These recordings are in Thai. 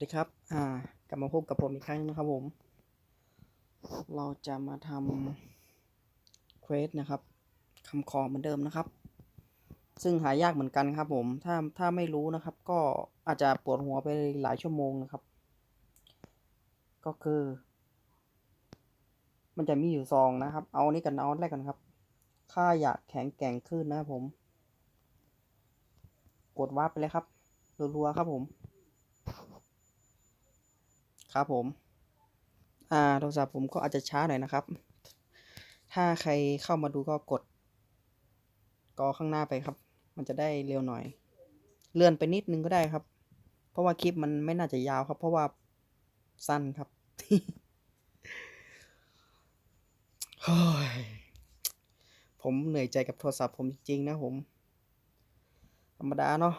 สวัสดีครับ อ่า กลับมาพบกับผมอีกครั้งนะครับผม เราจะมาทำเควสนะครับคำขอเหมือนเดิมนะครับ ซึ่งหายากเหมือนกันครับผม ถ้า ถ้าไม่รู้นะครับ ก็อาจจะปวดหัวไปหลายชั่วโมงนะครับ ก็คือ มันจะมีอยู่ซองนะครับ เอาอันนี้กันเอาอันแรกกันครับ ค่าอยากแข็งแกร่งขึ้นนะครับผม กดวาร์ปไปเลยครับ รัวๆครับผม ครับผม อ่าโทรศัพท์ผมก็อาจจะช้าหน่อยนะครับ ถ้าใครเข้ามาดูก็กด กอข้างหน้าไปครับ มันจะได้เร็วหน่อย เลื่อนไปนิดนึงก็ได้ครับ เพราะว่าคลิปมันไม่น่าจะยาวครับ เพราะว่าสั้นครับเฮ้ยผมเหนื่อยใจกับโทรศัพท์ผมจริงๆนะผม ธรรมดาเนาะ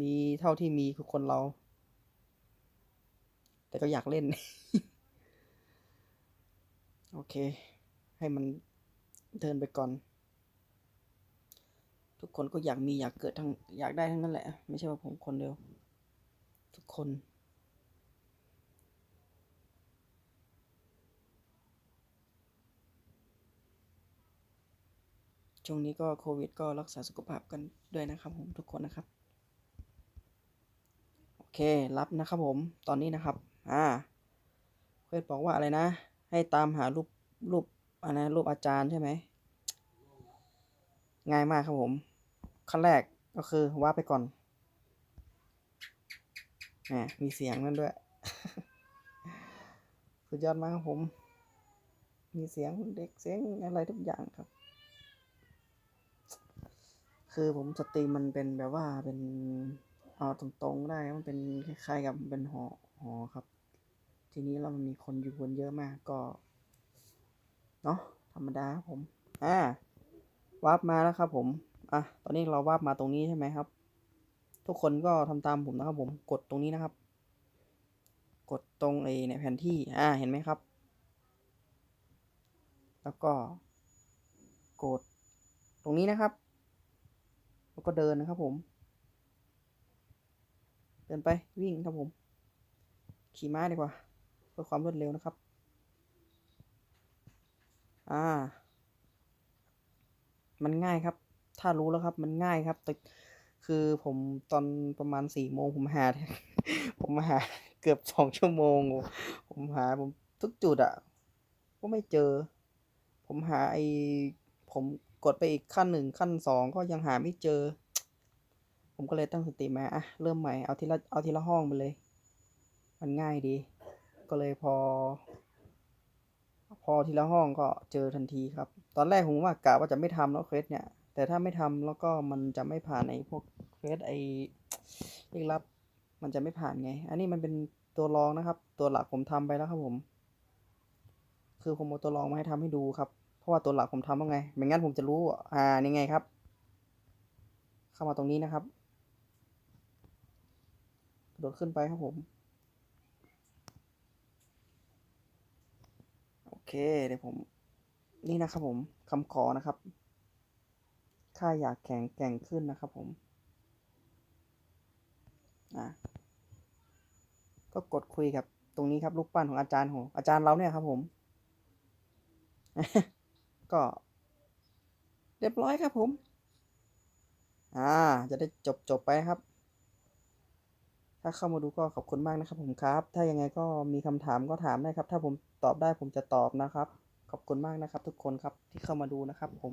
มีเท่าที่มีคือคนเรา แต่ก็อยากเล่น โอเค ให้มันเดินไปก่อน ทุกคนก็อยากมีอยากเกิดทั้งอยากได้ทั้งนั้นแหละ ไม่ใช่ว่าผมคนเดียว ทุกคนช่วงนี้ก็โควิดก็รักษาสุขภาพกันด้วยนะครับผมทุกคนนะครับ โอเครับนะครับผมตอนนี้นะครับ อ่า เพื่อนบอกว่าอะไรนะ ให้ตามหารูปรูปอันนะรูปอาจารย์ใช่ไหม ง่ายมากครับผม ขั้นแรกก็คือว่าไปก่อนแหมมีเสียงนั่นด้วย สุดยอดมากครับผม มีเสียงเด็กเสียงอะไรทุกอย่างครับ คือผมสตรีมมันเป็นแบบว่าเป็นเอาตรงๆได้ มันเป็นคล้ายๆกับเป็นหอหอครับ ทีนี้เรามีคนอยู่คนเยอะมากก็ เนาะธรรมดาครับผม อ่าวาร์ปมาแล้วครับผม อะ ตอนนี้เราวาร์ปมาตรงนี้ใช่ไหมครับ ทุกคนก็ทำตามผมนะครับ ผม กดตรงนี้นะครับ กดตรงไอ้เนี่ยแผนที่ อ่า เห็นไหมครับ แล้วก็ กดตรงนี้นะครับ แล้วก็เดินนะครับ ผม เดินไปวิ่งครับผม ขี่ม้าดีกว่า พื่อความรวดเร็วนะครับ อ่า มันง่ายครับ ถ้ารู้แล้วครับ มันง่ายครับ แต่คือผมตอนประมาณสี่โมงผมหา ผมหาเกือบสองชั่วโมง ผมหาผมทุกจุดอะก็ไม่เจอ ผมหาไอผมกดไปอีกขั้นหนึ่งขั้นสองก็ยังหาไม่เจอ ผมก็เลยตั้งสติมาอะเริ่มใหม่เอาทีละเอาทีละห้องไปเลย มันง่ายดี ก็เลยพอ พอทีละห้องก็เจอทันทีครับ ตอนแรกผมว่ากะว่าจะไม่ทำแล้วเควสเนี่ย แต่ถ้าไม่ทำแล้วก็มันจะไม่ผ่านไอ้พวกเควสไอเรียกรับมันจะไม่ผ่านไง อันนี้มันเป็นตัวรองนะครับ ตัวหลักผมทำไปแล้วครับผม คือผมเอาตัวรองมาให้ทำให้ดูครับ เพราะว่าตัวหลักผมทำว่าไง ไม่งั้นผมจะรู้ อ่านี่ไงครับ เข้ามาตรงนี้นะครับโดดขึ้นไปครับผม โอ เคเดี๋ยวผม นี่นะครับผมคำขอนะครับค่าอยากแข็งแกร่งขึ้นนะครับผมอะก็กดคุยกับ ตรงนี้ครับรูปปั้นของอาจารย์ของอาจารย์เราเนี่ยครับผม ก็ เรียบร้อยครับผม อ่า จะได้จบจบไปครับ ถ้าเข้ามาดูก็ขอบคุณมากนะครับผมครับ ถ้ายังไงก็มีคำถามก็ถามได้ครับ ถ้าผมตอบได้ผมจะตอบนะครับ ขอบคุณมากนะครับ ทุกคนครับที่เข้ามาดูนะครับผม